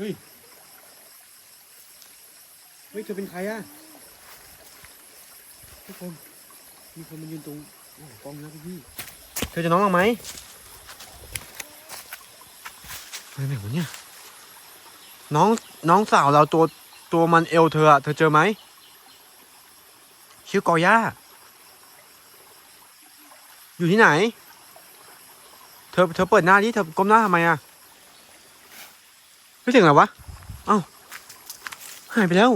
เฮ้ย เฮ้ยเธอเป็นใครอะทุกคน มีคนมายืนตรงหลังกล้องนะพี่ เธอจะน้องเราไหมไปไหนวะเนี่ย น้องน้องสาวเราตัวตัวมันเอวเธออะเธอเจอไหม ชื่อกอย่า อยู่ที่ไหน เธอเธอเปิดหน้าดิเธอก้มหน้าทำไมอะ ไม่ถึงเหรอวะ เอ้า หายไปแล้ว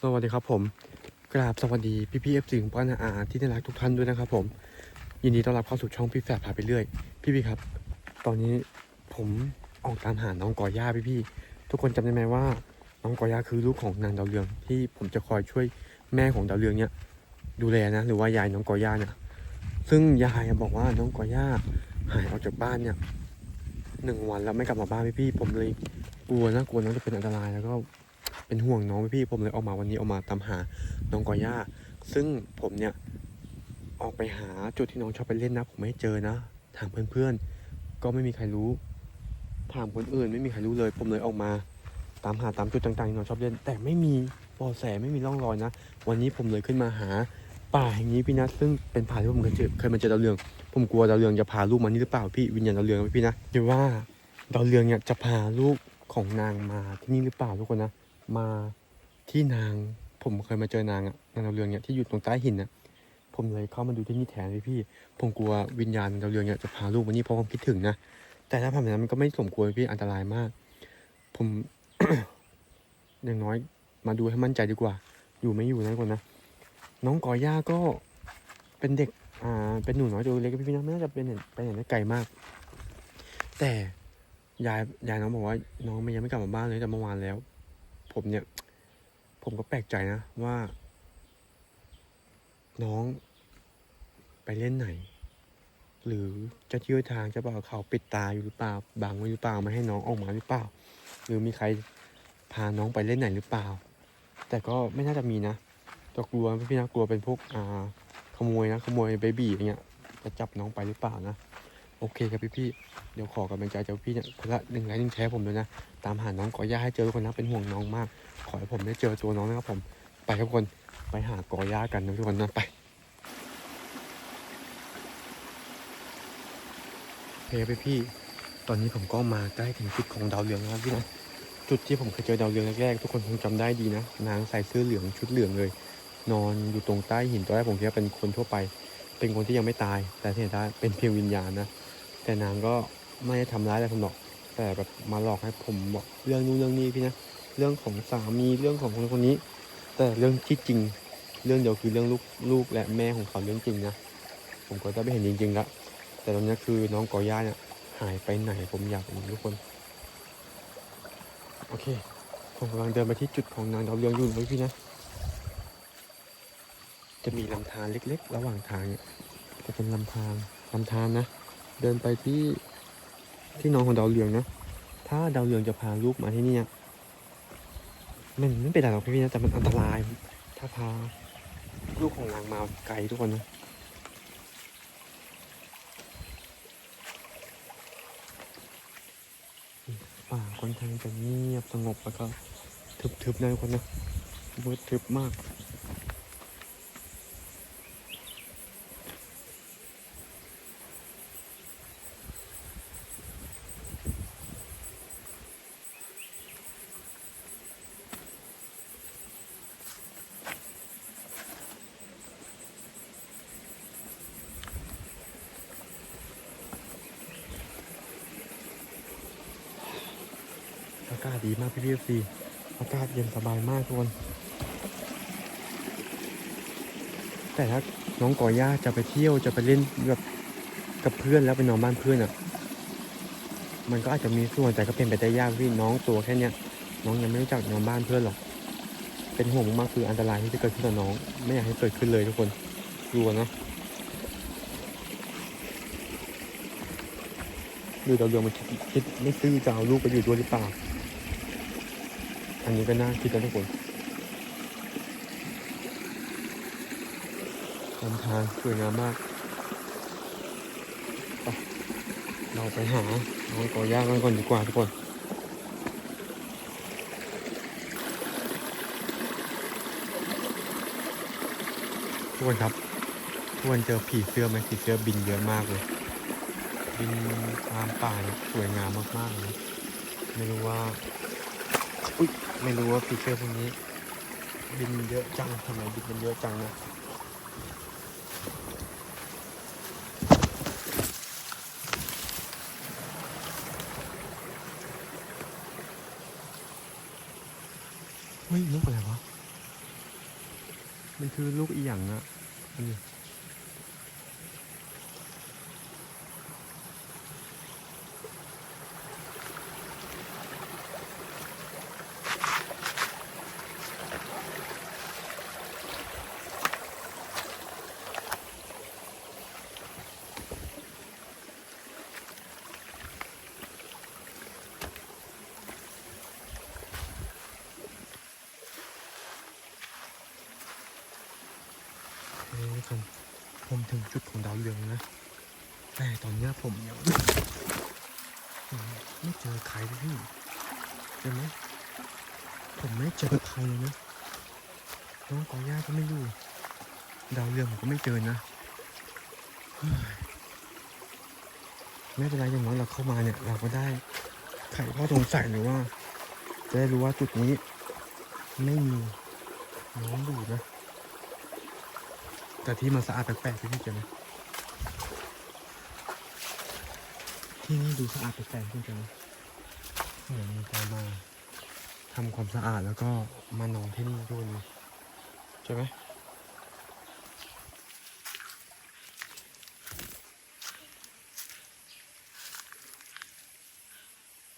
สวัสดีครับผม กราบสวัสดีพี่พี่เอฟซีของป้านาอาที่น่ารักทุกท่านด้วยนะครับผม ยินดีต้อนรับเข้าสู่ช่องพี่แฝดพาไปเรื่อย พี่พี่ครับ ตอนนี้ผมออกตามหาน้องกอย่าพี่พี่ ทุกคนจำได้ไหมว่า น้องกอย่าคือลูกของนางดาวเรือง ที่ผมจะคอยช่วยแม่ของดาวเรืองเนี่ยดูแลนะ หรือว่ายายน้องกอย่าเนี่ยซึ่งยายบอกว่าน้องกอย่าหายออกจากบ้านเนี่ยหนึ่งวันแล้วไม่กลับมาบ้านพี่พี่ผมเลยกลัวนะกลัวน้องจะเป็นอันตรายแล้วก็เป็นห่วงน้องพี่พี่ผมเลยออกมาวันนี้ออกมาตามหาน้องกอย่าซึ่งผมเนี่ยออกไปหาจุดที่น้องชอบไปเล่นนะ ผมไม่เจอนะ ถามเพื่อนๆก็ไม่มีใครรู้ ถามคนอื่นไม่มีใครรู้เลย ผมเลยออกมา ตามหาตามจุดต่างๆที่น้องชอบเล่น แต่ไม่มีบาะแสไม่มีร่องรอยนะ วันนี้ผมเลยขึ้นมาหาป่าแห่งนี้พี่นะซึ่งเป็นป่าที่ผมเคยเจอเคยมาเจอดาวเรือง ผมกลัวดาวเรืองจะพาลูกมานี่หรือเปล่าพี่วิญญาณดาวเรืองไหมพี่นะหรือว่าดาวเรืองเนี่ยจะพาลูกของนางมาที่นี่หรือเปล่าทุกคนนะ มาที่นางผมเคยมาเจอนางอะนางดาวเรืองเนี่ยที่อยู่ตรงใต้หินนะผมเลยเข้ามาดูที่นี่แทนเลยพี่ ผมกลัววิญญาณดาวเรืองเนี่ยจะพาลูกมานี่เพราะผมคิดถึงนะแต่ถ้าทำแบบนั้นมันก็ไม่สมควรพี่อันตรายมาก ผม อย่างน้อยมาดูให้มั่นใจดีกว่า อยู่ไม่อยู่นะคนนะ น้องกอย่าก็เป็นเด็ก อ่า เป็นหนูน้อยตัวเล็กพี่นะไม่น่าจะเป็นไปไหนได้ไกลมาก แต่ยายยายน้องบอกว่า น้องไม่ยังไม่กลับมาบ้านเลยแต่เมื่อวานแล้ว ผมเนี่ย ผมก็แปลกใจนะว่า น้องไปเล่นไหน หรือจะเชื่อทางจะบอกเขาปิดตาอยู่หรือเปล่าบังไว้หรือเปล่าไม่ให้น้องออกมาหรือเปล่า หรือมีใคร พาน้องไปเล่นไหนหรือเปล่า แต่ก็ไม่น่าจะมีนะจะกลัวพี่นะกลัวเป็นพวกอ่าขโมยนะขโมยเบบี้อย่างเงี้ยจะจับน้องไปหรือเปล่านะ โอเคครับพี่พี่เดี๋ยวขอกำลังใจจากพี่เนี่ยคนละหนึ่งไลค์หนึ่งแชร์ผมด้วยนะ ตามหาน้องกอย่าให้เจอทุกคนนะเป็นห่วงน้องมาก ขอให้ผมได้เจอตัวน้องนะครับผมไปครับทุกคนไปหากอย่ากันนะทุกคนนะไปเพี่พี่ ตอนนี้ผมก็มาใกล้ถึงจุดของดาวเรืองแล้วพี่นะ จุดที่ผมเคยเจอดาวเรืองแรกๆทุกคนคงจำได้ดีนะ นางใส่เสื้อเหลืองชุดเหลืองเลย นอนอยู่ตรงใต้หินตอนแรกผมคิดว่าเป็นคนทั่วไป เป็นคนที่ยังไม่ตาย แต่ที่เห็นได้เป็นเพียงวิญญาณนะแต่นางก็ไม่ได้ทำร้ายอะไรผมหรอก แต่แบบมาหลอกให้ผมบอกเรื่องนู้นเรื่องนี้พี่นะเรื่องของสามีเรื่องของคนคนนี้ แต่เรื่องที่จริงเรื่องเดียวคือเรื่องลูกลูกและแม่ของเขาเรื่องจริงนะผมก็จะไม่เห็นจริงๆละแต่ตอนนี้คือน้องกอย่าเนี่ยหายไปไหนผมอยากรู้ทุกคน โอเค ผมกำลังเดินไปที่จุดของนางดาวเรืองอยู่เลยพี่นะ จะมีลำธารเล็ก ๆ ระหว่างทางเนี่ยจะเป็นลำธารลำธารนะ เดินไปที่ที่น้องของดาวเรืองนะ ถ้าดาวเรืองจะพาลูกมาที่เนี่ยมันไม่เป็นไรหรอกพี่นะแต่มันอันตราย ถ้าพาลูกของนางมาไกลทุกคนนะป่า ค่อนข้างจะเงียบสงบแล้วก็ทึบๆนะทุกคนนะมืดทึบมาก ดีมากพี่พี่ซีอากาศเย็นสบายมากทุกคน แต่ถ้าน้องก่อย่าจะไปเที่ยวจะไปเล่นแบบกับเพื่อนแล้วไปนอนบ้านเพื่อนอะ มันก็อาจจะมีส่วนแต่ก็เป็นไปได้ยากพี่น้องตัวแค่เนี้ยน้องยังไม่รู้จักนอนบ้านเพื่อนหรอก เป็นห่วงมากๆคืออันตรายที่จะเกิดขึ้นกับน้อง ไม่อยากให้เกิดขึ้นเลยทุกคนกลัวนะดูดาวเรืองมันคิดคิดไม่ซื่อจะเอาลูกไปอยู่ด้วยหรือเปล่า อันนี้ก็น่าคิดนะทุกคนลำธารสวยงามมากไปเราไปหาน้องกอย่ากันก่อนดีกว่าทุกคนทุกคนครับทุกคนเจอผีเสื้อไหมผีเสื้อบินเยอะมากเลย บินตามป่าสวยงามมากๆเลยไม่รู้ว่า อุ้ย ไม่รู้ว่าผีเสื้อพวกนี้ บินเยอะจังทำไมบินกันเยอะจังนะเฮ้ยลูกอะไรวะ มันคือลูกอีหยังอะอันนี้ เอ้ยผมผมถึงจุดของดาวเรืองนะ แต่ตอนนี้ผมยังไม่เจอใครเลยพี่เห็นไหมผมไม่เจอใครเลยนะน้องกอย่าก็ไม่อยู่ ดาวเรืองผมก็ไม่เจอนะเฮ้ยไม่เป็นไรอย่างน้อยเราเข้ามาเนี่ย เราก็ได้ไขข้อสงสัยหรือว่า จะได้รู้ว่าจุดนี้ ไม่มีน้องอยู่นะ แต่ที่มันสะอาดแปลกๆพี่เจอไหมที่นี่ดูสะอาดแปลกๆพี่เจอไหมเหมือนมีการมาทำความสะอาดแล้วก็มานอนที่นี่ด้วยใช่ไหม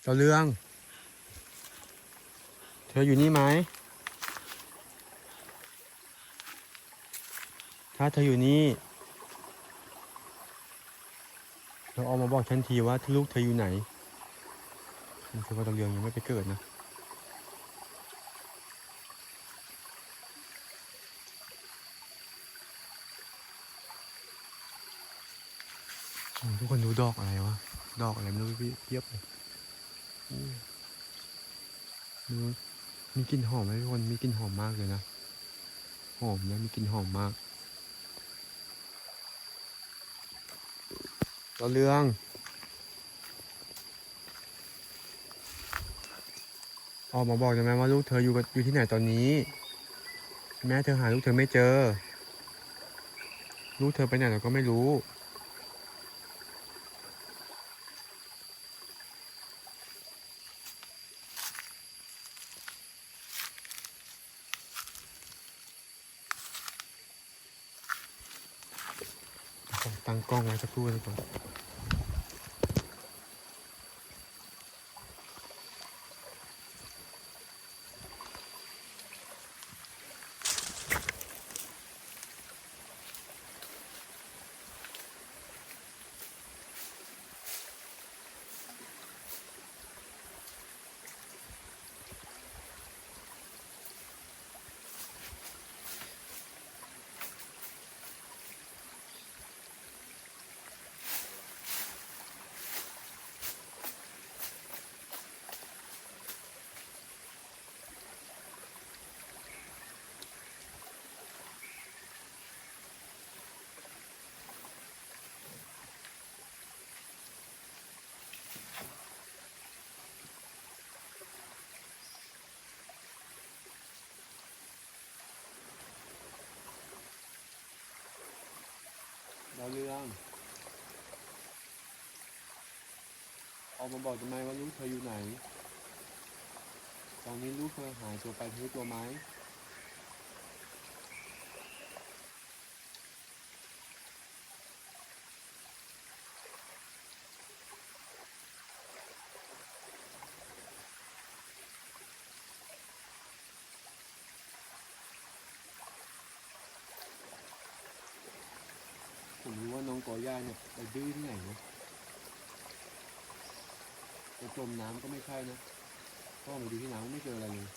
เจ้าเรื่อง เธออยู่นี่ไหม ถ้าเธออยู่นี่เราออกมาบอกฉันทีว่าลูกเธออยู่ไหนมันคือว่าตะเรืองยังไม่ไปเกิดนะทุกคนดูดอกอะไรวะ ดอกอะไรไม่รู้พี่เพียบเลยดูมีกลิ่นหอมไหมทุกคน มีกลิ่นหอมมากเลยนะ หอมนะมีกลิ่นหอมมาก ต่อเรื่อง ออกมาบอกได้ไหมว่าลูกเธออยู่กับอยู่ที่ไหนตอนนี้ แม่เธอหาลูกเธอไม่เจอ ลูกเธอไปไหนเราก็ไม่รู้ ขอตั้งกล้องไว้สักครู่นึงก่อน เรือง ออกมาบอกทำไมว่าลูกเธออยู่ไหน ตอนนี้ลูกเธอหายตัวไปเธอรู้ตัวไหม ผมรู้ว่าน้องกอย่าเนี่ยไปดื้อที่ไหนนะจะจมน้ำก็ไม่ใช่นะก็มาะผมไปดูที่น้ำไม่เจออะไรเลย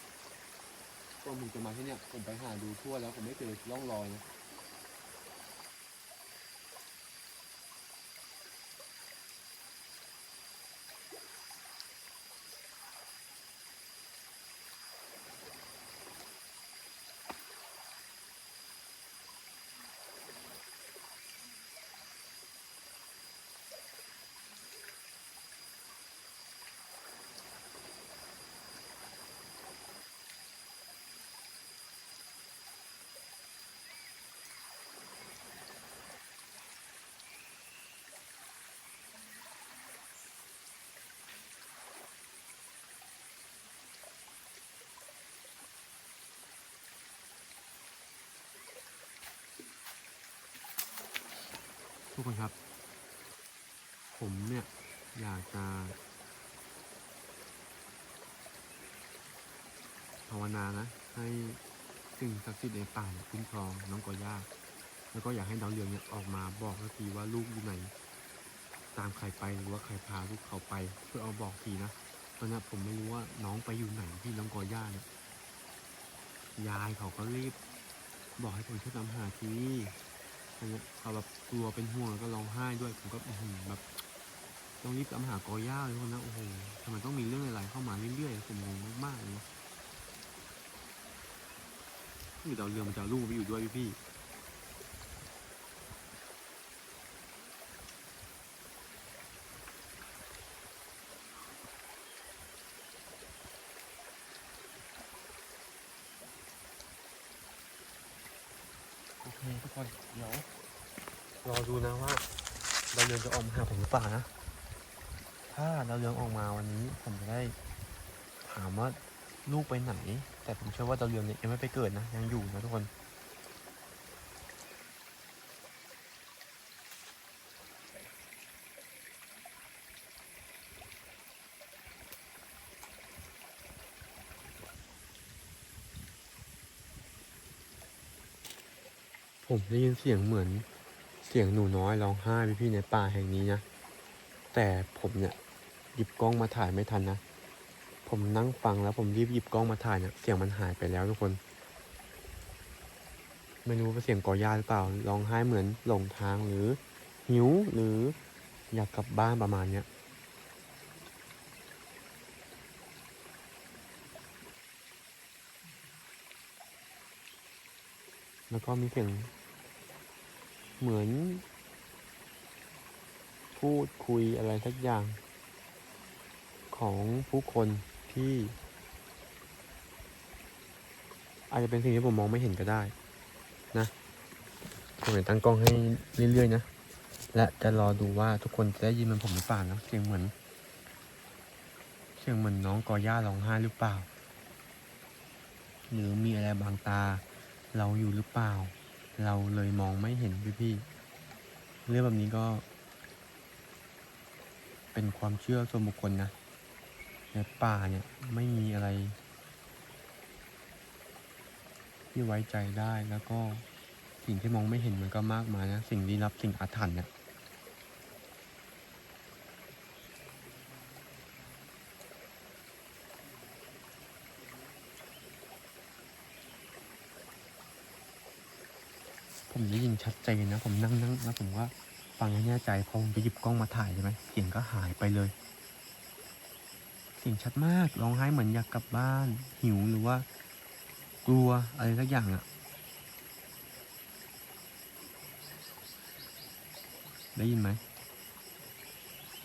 ก็ผมจะมาที่เนี่ยผมไปหาดูทั่วแล้วผมไม่เจอร่องรอยนะ ทุกคนครับ ผมเนี่ยอยากจะภาวนานะ ให้สิ่งศักดิ์สิทธิ์ในป่าเนี่ยคุ้มครองน้องกอย่าแล้วก็อยากให้ดาวเรืองเนี่ยออกมาบอกสักทีว่าลูกอยู่ไหน ตามใครไปหรือว่าใครพาลูกเขาไป เพื่อเอาบอกทีนะตอนนี้ผมไม่รู้ว่าน้องไปอยู่ไหนที่น้องกอย่าเนี่ยยายเขาก็รีบ บอกให้ผมช่วยตามหาทีตอนนี้ เขาแบบกลัวเป็นห่วงแล้วก็ร้องไห้ด้วยผมก็อื้อหือแบบต้องรีบตามหากอย่าเลยคนนะโอ้โหทำไมต้องมีเรื่องอะไรเข้ามาเรื่อยๆผมงงมากๆเลยนะนี่ดาวเรืองมันจะเอาลูกไปอยู่ด้วยพี่ๆ นี่ทุกคนเดี๋ยวรอดูนะว่าดาวเรืองจะออกมาหาผมหรือเปล่านะ ถ้าดาวเรืองออกมาวันนี้ผมจะได้ถามว่าลูกไปไหน แต่ผมเชื่อว่าดาวเรืองเนี่ยยังไม่ไปเกิดนะยังอยู่นะทุกคน ผมได้ยินเสียงเหมือนเสียงหนูน้อยร้องไห้พี่ๆในป่าแห่งนี้นะ แต่ผมเนี่ยหยิบกล้องมาถ่ายไม่ทันนะ ผมนั่งฟังแล้วผมรีบหยิบกล้องมาถ่ายเนี่ยเสียงมันหายไปแล้วทุกคน ไม่รู้ว่าเสียงกอย่าหรือเปล่าร้องไห้เหมือนหลงทางหรือหิวหรืออยากกลับบ้านประมาณเนี้ยแล้วก็มีเสียง เหมือน พูดคุยอะไรสักอย่าง ของผู้คนที่ อาจจะเป็นสิ่งที่ผมมองไม่เห็นก็ได้ นะผมจะตั้งกล้องให้เรื่อยๆนะ และจะรอดูว่าทุกคนจะได้ยินมันผมหรือเปล่านะเสียงเหมือน เสียงเหมือนน้องกอย่าร้องไห้หรือเปล่า หรือมีอะไรบางตาเราอยู่หรือเปล่า เราเลยมองไม่เห็นพี่พี่ๆเรื่องแบบนี้ก็ เป็นความเชื่อส่วนบุคคลนะในป่าเนี่ยไม่มีอะไร ที่ไว้ใจได้แล้วก็สิ่งที่มองไม่เห็นมันก็มากมายนะ สิ่งลี้ลับสิ่งอาถรรพ์เนี่ย ผมได้ยินชัดเจนนะ ผมนั่งนั่งแล้วผมว่าฟังให้แน่ใจพอผมไปหยิบกล้องมาถ่ายใช่ไหมเสียงก็หายไปเลยเสียงชัดมากร้องไห้เหมือนอยากกลับบ้าน หิวหรือว่า กลัวอะไรสักอย่างอะได้ยินไหม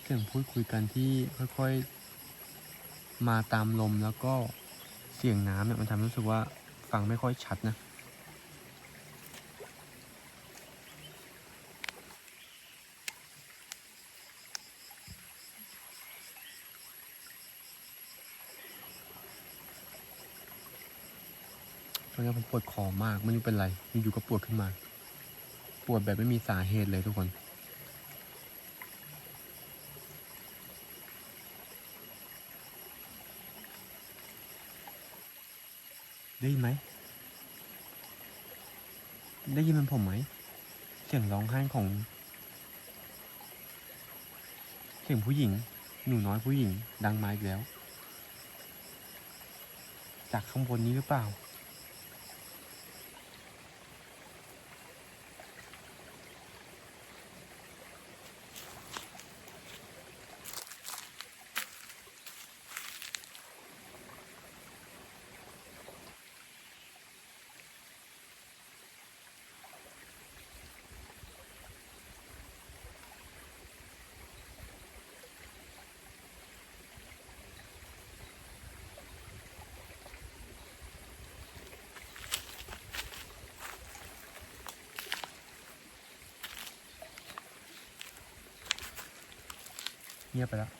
เสียงพูดคุยกันที่ค่อยๆ มาตามลมแล้วก็เสียงน้ำเนี่ยมันทำให้รู้สึกว่าฟังไม่ค่อยชัดนะ นี้ผมปวดคอมากไม่รู้เป็นไรอยู่ๆก็ปวดขึ้นมา ปวดแบบไม่มีสาเหตุเลยทุกคน ได้ยินไหม ได้ยินมันผมไหม เสียงร้องไห้ของ เสียงผู้หญิง หนูน้อยผู้หญิง ดังมาอีกแล้ว จากข้างบนนี้หรือเปล่าียบไปแล้ว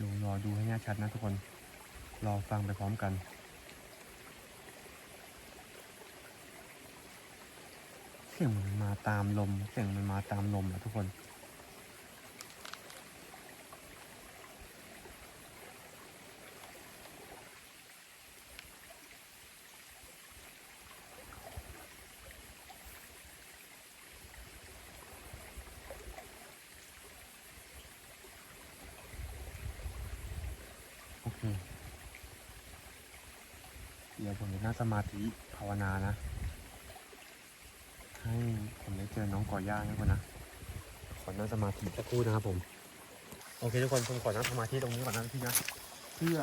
ดูรอดูให้แน่ชัดนะทุกคน รอฟังไปพร้อมกันเสียงมันมาตามลม เสียงมันมาตามลมนะทุกคน สมาธิภาวนานะ ให้ผมได้เจอน้องก่อย่านะคนนะ ขอนั่งสมาธิสักครู่นะครับผม โอเคทุกคนผมขอนั่งสมาธิตรงนี้ก่อนนะพี่นะเพื่อ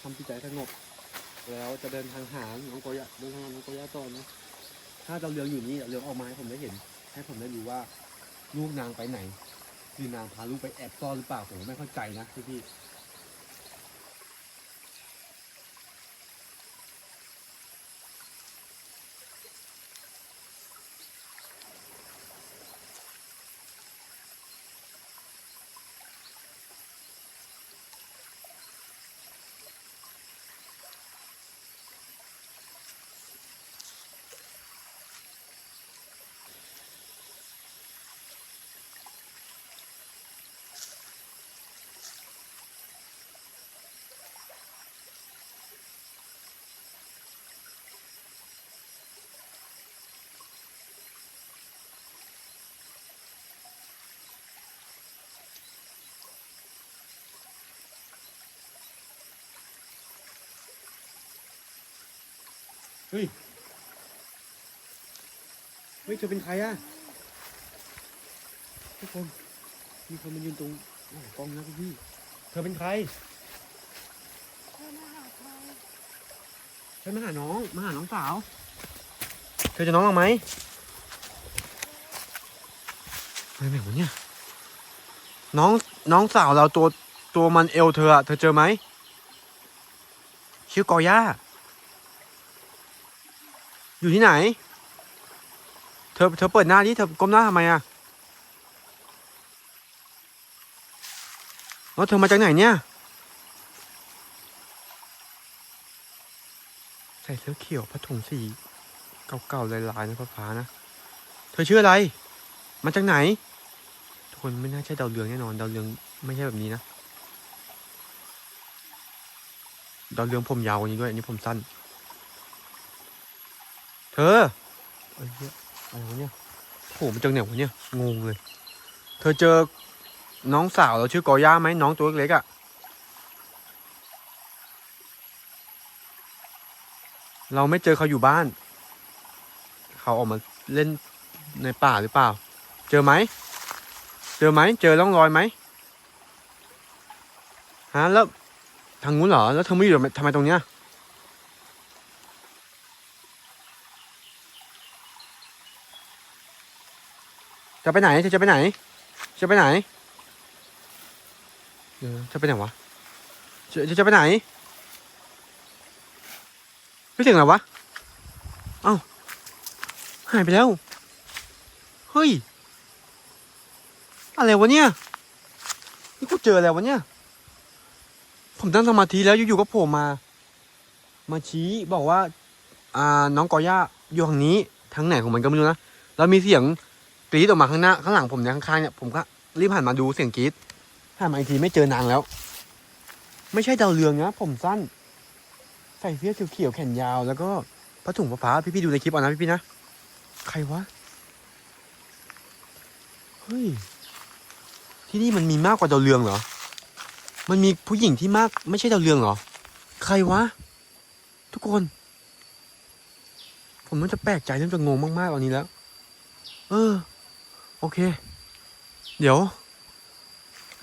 ทำจิตใจสงบแล้วจะเดินทางหาน้องโกย่าเดินทางน้องโกย่าต่อนะถ้าเราเรืองอยู่นี่เรืองออกมาให้ผมได้เห็น ให้ผมได้รู้ว่าลูกนางไปไหน คือนางพาลูกไปแอบซ่อนหรือเปล่าผมไม่เข้าใจนะพี่พี่ เฮ้ย เฮ้ยเธอเป็นใครอะทุกคน มีคนมายืนตรงกล้องนะพี่ เธอเป็นใคร เธอมาหาใครฉันมาหาน้อง มาหาน้องสาว เธอจะน้องเอาไหมไปไหนวะเนี่ยน้องน้องสาวเราตัวตัวมันเอวเธออะเธอเจอไหมชื่อกอย่า อยู่ที่ไหน เธอเธอเปิดหน้าดิเธอก้มหน้าทำไมอะแล้วเธอมาจากไหนเนี่ย ใส่เสื้อเขียวผ้าถุงสีเก่าๆลายๆนะฟ้าๆนะ เธอชื่ออะไร มาจากไหน ทุกคนไม่น่าใช่ดาวเรืองแน่นอนดาวเรืองไม่ใช่แบบนี้นะดาวเรืองผมยาวกว่านี้ด้วยอันนี้ผมสั้น เธอเอ้ยเหี้ยอะไรวะเนี่ยโหมันจากไหนวะเนี่ยงงเลย เธอเจอน้องสาวเราชื่อกอย่าไหมน้องตัวเล็กๆอะ่ะเราไม่เจอเขาอยู่บ้าน เขาออกมาเล่นในป่าหรือเปล่า เจอไหม เจอไหม เจอร่องรอยไหมฮะแล้วทางนู้นเหรอ แล้วเธอไม่อยู่ทำไมตรงเนี้ย จะไปไหนเธอจะไปไหน จะไปไหนเดี๋ยวจะไปไหนวะจะจะจะไปไหน ไม่ถึงเหรอวะ เอ้า หายไปแล้ว เฮ้ย อะไรวะเนี่ย นี่กูเจออะไรวะเนี่ย ผมตั้งสมาธิแล้วอยู่ๆก็โผล่มา มาชี้บอกว่า อ่า น้องกอย่าอยู่ทางนี้ ทางไหนของมันก็ไม่รู้นะ แล้วมีเสียง กรี๊ดออกมาข้างหน้าข้างหลังผมเนี่ยข้างๆเนี่ยผมก็รีบหันมาดูเสียงกรี๊ดหันมาอีกทีไม่เจอนางแล้ว ไม่ใช่ดาวเรืองนะผมสั้น ใส่เสื้อเขียวๆแขนยาว แล้วก็ผ้าถุงฟ้าๆพี่ๆดูในคลิปเอานะพี่ๆนะใครวะเฮ้ยที่นี่มันมีมากกว่าดาวเรืองเหรอ มันมีผู้หญิงที่มากไม่ใช่ดาวเรืองเหรอ ใครวะ ทุกคน ผมมันจะแปลกใจเริ่มจะงงมากๆตอนนี้แล้ว เออ โอเค เดี๋ยว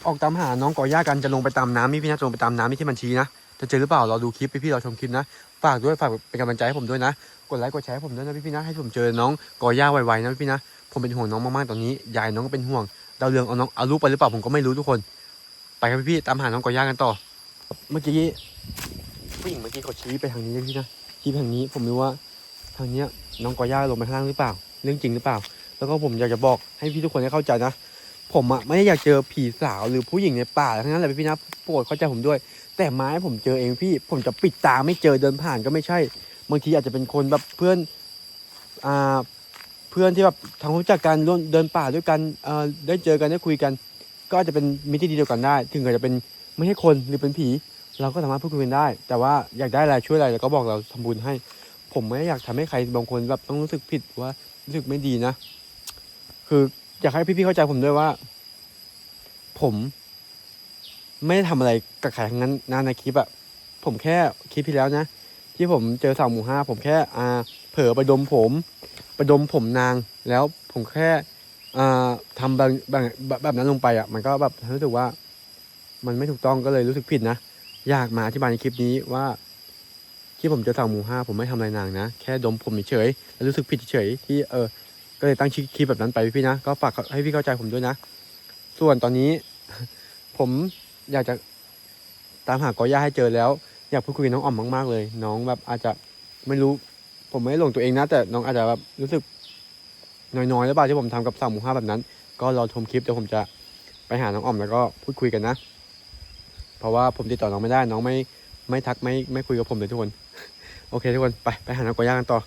ออกตามหาน้องกอย่ากันจะลงไปตามน้ำนี่พี่นะจะลงไปตามน้ำนี่ที่มันชี้นะ จะเจอหรือเปล่า เราดูคลิปพี่ๆเราชมคลิปนะ ฝากด้วยฝากเป็นกำลังใจให้ผมด้วยนะ กดไลค์กดแชร์ให้ผมด้วยนะพี่ๆนะ ให้ผมเจอน้องกอย่าไวๆนะพี่ๆนะ ผมเป็นห่วงน้องมากๆตอนนี้ ยายน้องก็เป็นห่วง ดาวเรืองเอาน้องเอาลูกไปหรือเปล่าผมก็ไม่รู้ทุกคน ไปครับพี่ๆตามหาน้องกอย่ากันต่อ เมื่อกี้ผู้หญิงเมื่อกี้เขาชี้ไปทางนี้นะพี่นะชี้ไปทางนี้ผมไม่รู้ว่า ทางเนี้ยน้องกอย่าลงไปข้างล่างหรือเปล่า เรื่องจริงหรือเปล่า แล้วก็ผมอยากจะบอกให้พี่ทุกคนได้เข้าใจนะ ผมอะไม่ได้อยากเจอผีสาวหรือผู้หญิงในป่าทั้งนั้นแหละพี่นะโปรดเข้าใจผมด้วย แต่ไม้ผมเจอเองพี่ ผมจะปิดตาไม่เจอเดินผ่านก็ไม่ใช่ บางทีอาจจะเป็นคนแบบเพื่อนอ่าเพื่อนที่แบบทามรู้จักกันร่วมเดินป่าด้วยกันเอ่อได้เจอกันได้คุยกัน ก็อาจจะเป็นมิตรที่ดีเดียวกันได้ ถึงอาจจะเป็นไม่ใช่คนหรือเป็นผี เราก็สามารถพูดคุยกันได้ แต่ว่าอยากได้อะไรช่วยอะไรเราก็บอกเราทำบุญให้ ผมไม่อยากทำให้ใครบางคนแบบต้องรู้สึกผิดว่ารู้สึกไม่ดีนะ คืออยากให้พี่ๆเข้าใจผมด้วยว่า ผม ไม่ได้ทำอะไรกับใครทั้งนั้นนะในคลิปอะผมแค่คลิปที่แล้วนะ ที่ผมเจอสาวหมู่ห้าผมแค่อ่า เผลอไปดมผมไปดมผมนางแล้วผมแค่อ่าทำแบบแบบแบบนั้นลงไปอะมันก็แบบรู้สึกว่า มันไม่ถูกต้องก็เลยรู้สึกผิดนะอยากมาอธิบายในคลิปนี้ว่าที่ผมเจอสาวหมู่ห้าผมไม่ทำอะไรนางนะ แค่ดมผมเฉยแล้วรู้สึกผิดเฉยที่เออ ก็เลยตั้งชื่อคลิปแบบนั้นไปพี่นะ ก็ฝากให้พี่เข้าใจผมด้วยนะ ส่วนตอนนี้ ผมอยากจะตามหากอย่าให้เจอแล้ว อยากพูดคุยกับน้องอ่อมมาก ๆ เลย น้องแบบอาจจะไม่รู้ ผมไม่ได้หลงตัวเองนะ แต่น้องอาจจะแบบรู้สึกน้อยๆหรือเปล่าที่ผมทำกับสาวหมูห้าแบบนั้น ก็รอชมคลิปเดี๋ยวผมจะไปหาน้องอ่อมแล้วก็พูดคุยกันนะ เพราะว่าผมติดต่อน้องไม่ได้ น้องไม่ไม่ทักไม่ไม่คุยกับผมเลยทุกคน โอเคทุกคนไปไปหาน้องกอย่ากันต่อ